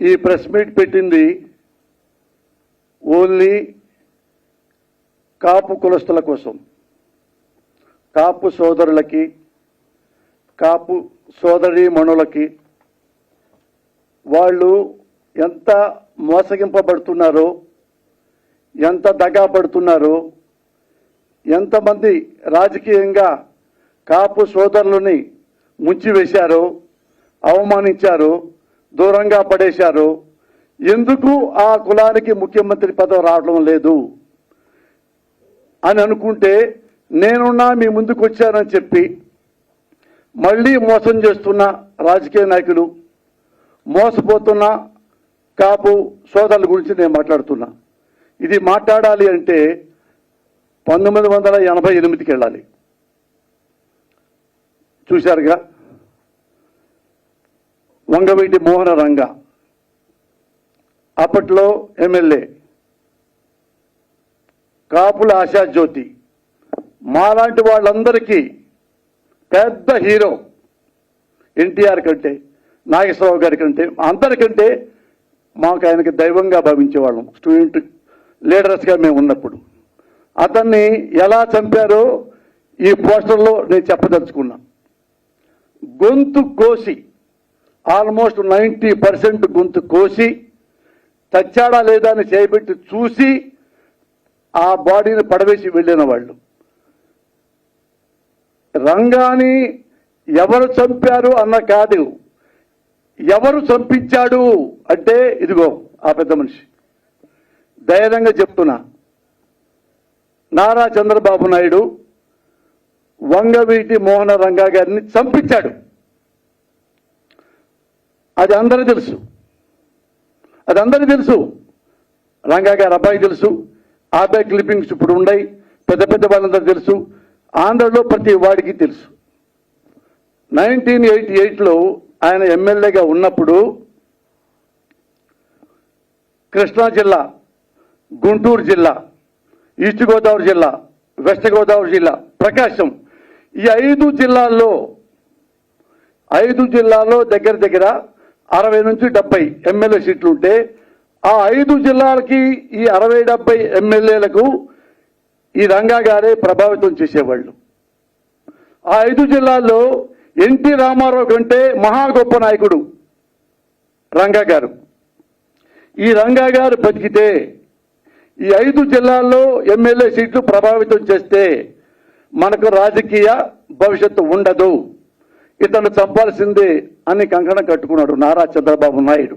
ఈ press meet పెట్టింది only Kapu కులస్తుల కోసం. కాపు సోదరులకి కాపు సోదరి మణులకి వాళ్ళు ఎంత మోసగింపబడుతున్నారో ఎంత దగా పడుతున్నారో ఎంతమంది రాజకీయంగా కాపు సోదరులని ముంచివేశారో అవమానించారో దూరంగా పడేశారు. ఎందుకు ఆ కులానికి ముఖ్యమంత్రి పదవి రావడం లేదు? అని అనుకుంటే నేనున్నా మీ ముందుకు వచ్చానని చెప్పి మళ్ళీ మోసం చేస్తున్న రాజకీయ నాయకులు మోసపోతున్న కాపు సోదరుల గురించి నేను మాట్లాడుతున్నా. ఇది మాట్లాడాలి అంటే పంతొమ్మిది వందల ఎనభై ఎనిమిదికి వెళ్ళాలి. చూశారుగా? వంగవీటి మోహన రంగ. అప్పట్లో ఎమ్మెల్యే కాపుల ఆశాజ్యోతి మాలాంటి వాళ్ళందరికీ పెద్ద హీరో ఎన్టీఆర్ కంటే నాగేశ్వరరావు గారి కంటే అందరికంటే మాకు ఆయనకి దైవంగా భావించేవాళ్ళం. స్టూడెంట్ లీడర్స్గా మేము ఉన్నప్పుడు. అతన్ని ఎలా చంపారో ఈ పోస్టర్లో నేను చెప్పదలుచుకున్నా. గొంతు కోసి ఆల్మోస్ట్ నైంటీ పర్సెంట్ గొంతు కోసి చచ్చాడా లేదా అని చేపెట్టి చూసి ఆ బాడీని పడవేసి వెళ్ళిన వాళ్ళు. రంగాని ఎవరు చంపారు అన్న కాదు ఎవరు చంపించాడు అంటే ఇదిగో ఆ పెద్ద మనిషి. ధైర్యంగా చెప్తున్నా నారా చంద్రబాబు నాయుడు వంగవీటి మోహన రంగా గారిని చంపించాడు. అది అందరూ తెలుసు. అది అందరూ తెలుసు. రంగా గారి అబ్బాయి తెలుసు. ఆ అబ్బాయి క్లిప్పింగ్స్ ఇప్పుడు ఉన్నాయి. పెద్ద పెద్ద వాళ్ళందరూ తెలుసు. ఆంధ్రలో ప్రతి వాడికి తెలుసు. నైన్టీన్ ఎయిటీ ఎయిట్లో ఆయన ఎమ్మెల్యేగా ఉన్నప్పుడు కృష్ణా జిల్లా గుంటూరు జిల్లా ఈస్ట్ గోదావరి జిల్లా వెస్ట్ గోదావరి జిల్లా ప్రకాశం ఈ ఐదు జిల్లాల్లో ఐదు జిల్లాల్లో దగ్గర దగ్గర అరవై నుంచి డెబ్బై ఎమ్మెల్యే సీట్లు ఉంటే ఆ ఐదు జిల్లాలకి ఈ అరవై డెబ్బై ఎమ్మెల్యేలకు ఈ రంగా గారే ప్రభావితం చేసేవాళ్ళు. ఆ ఐదు జిల్లాల్లో ఎన్టీ రామారావు కంటే మహా గొప్ప నాయకుడు రంగా గారు. ఈ రంగా గారు బతికితే ఈ ఐదు జిల్లాల్లో ఎమ్మెల్యే సీట్లు ప్రభావితం చేస్తే మనకు రాజకీయ భవిష్యత్తు ఉండదు. ఇతను చంపాల్సిందే అని కంకణం కట్టుకున్నాడు నారా చంద్రబాబు నాయుడు.